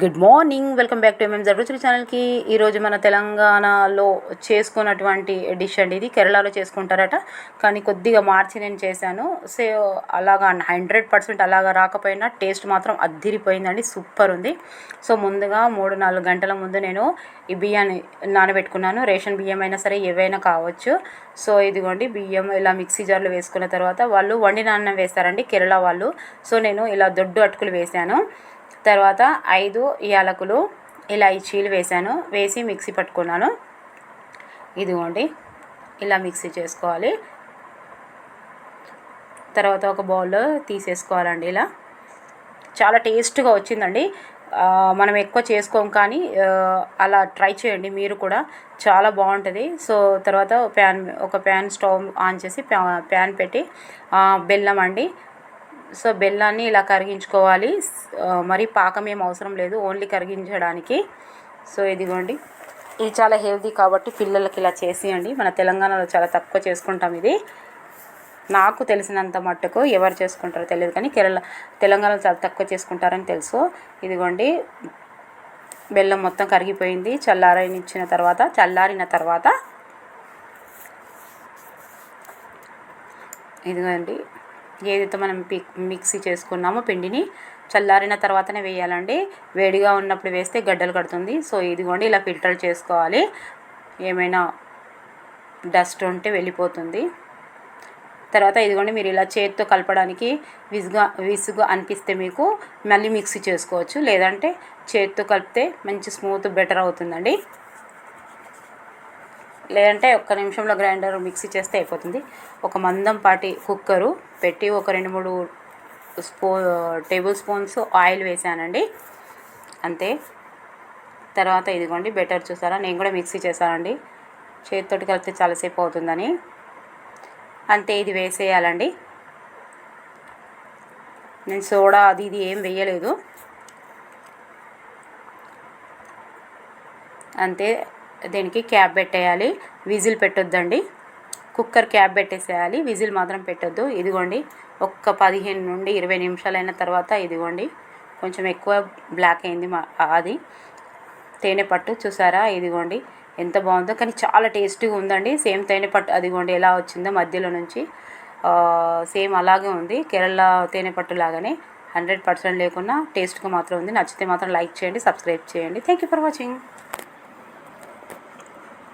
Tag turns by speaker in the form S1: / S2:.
S1: Good morning welcome back to MM జరుగుతున్న ఛానల్కి ఈరోజు మన తెలంగాణలో చేసుకున్నటువంటి డిష్ అండి ఇది. కేరళలో చేసుకుంటారట. కానీ కొద్దిగా మార్చి నేను చేశాను. సో అలాగా హండ్రెడ్ పర్సెంట్ అలాగా రాకపోయినా టేస్ట్ మాత్రం అద్దిరిపోయిందండి. సూపర్ ఉంది. సో ముందుగా మూడు నాలుగు గంటల ముందు నేను ఈ బియ్యాన్ని నానబెట్టుకున్నాను. రేషన్ బియ్యం అయినా సరే ఏవైనా కావచ్చు. సో ఇదిగోండి బియ్యం ఇలా మిక్సీ జార్లో వేసుకున్న తర్వాత వాళ్ళు వండిన అన్నం వేస్తారండి కేరళ వాళ్ళు. సో నేను ఇలా దొడ్డు అటుకులు వేసాను తర్వాత ఐదు యాలకులు ఇలాచీలు వేసాను వేసి మిక్సీ పట్టుకున్నాను. ఇదిగోండి. ఇలా మిక్సీ చేసుకోవాలి. తర్వాత ఒక బౌల్లో తీసేసుకోవాలండి ఇలా. చాలా టేస్ట్గా వచ్చిందండి. మనం ఎక్కువ చేసుకోం కానీ అలా ట్రై చేయండి. మీరు కూడా చాలా బాగుంటుంది. సో తర్వాత ప్యాన్ ఒక ప్యాన్ స్టవ్ ఆన్ చేసి ప్యాన్ పెట్టి బెల్లం అండి. సో బెల్లాన్ని ఇలా కరిగించుకోవాలి. మరి పాకం ఏం అవసరం లేదు. ఓన్లీ కరిగించడానికి. సో ఇదిగోండి. ఇది చాలా హెల్తీ కాబట్టి పిల్లలకి ఇలా చేసేయండి. మన తెలంగాణలో చాలా తక్కువ చేసుకుంటాం ఇది. నాకు తెలిసినంత మట్టుకు ఎవరు చేసుకుంటారో తెలియదు కానీ కేరళ తెలంగాణలో చాలా తక్కువ చేసుకుంటారని తెలుసు. ఇదిగోండి. బెల్లం మొత్తం కరిగిపోయింది. చల్లారనిచ్చిన తర్వాత చల్లారిన తర్వాత ఇదిగోండి. ఏదైతే మనం మిక్సీ చేసుకున్నామో పిండిని చల్లారిన తర్వాతనే వేయాలండి. వేడిగా ఉన్నప్పుడు వేస్తే గడ్డలు కడుతుంది. సో ఇదిగోండి ఇలా ఫిల్టర్ చేసుకోవాలి. ఏమైనా డస్ట్ ఉంటే వెళ్ళిపోతుంది. తర్వాత ఇదిగోండి మీరు ఇలా చేతితో కలపడానికి విసుగా విసుగు అనిపిస్తే మీకు మళ్ళీ మిక్సీ చేసుకోవచ్చు. లేదంటే చేతితో కలిపితే మంచి స్మూత్ బెటర్ అవుతుందండి. లేదంటే ఒక్క నిమిషంలో గ్రైండర్ మిక్సీ చేస్తే అయిపోతుంది. ఒక మందం పాటి కుక్కరు పెట్టి ఒక రెండు మూడు స్పూ టేబుల్ స్పూన్స్ ఆయిల్ వేసానండి. అంతే. తర్వాత ఇదిగోండి బెటర్ చూసారా? నేను కూడా మిక్సీ చేశానండి. చేతితోటి కలిపితే చాలాసేపు అవుతుందని. అంతే ఇది వేసేయాలండి. నేను సోడా అది ఇది ఏం వేయలేదు. అంతే. దీనికి క్యాప్ పెట్టేయాలి. విజిల్ పెట్టొద్దండి. కుక్కర్ క్యాప్ పెట్టేసేయాలి. విజిల్ మాత్రం పెట్టొద్దు. ఇదిగోండి. ఒక్క పదిహేను నుండి ఇరవై నిమిషాలైన తర్వాత ఇదిగోండి. కొంచెం ఎక్కువ బ్లాక్ అయింది మా అది. తేనె పట్టు చూసారా? ఇదిగోండి. ఎంత బాగుందో. కానీ చాలా టేస్టీగా ఉందండి. సేమ్ తేనె పట్టు అదిగోండి. ఎలా వచ్చిందో మధ్యలో నుంచి. సేమ్ అలాగే ఉంది. కేరళ తేనె పట్టు లాగానే హండ్రెడ్ పర్సెంట్ లేకున్నా టేస్ట్గా మాత్రం ఉంది. నచ్చితే మాత్రం లైక్ చేయండి సబ్స్క్రైబ్ చేయండి. Thank you for watching.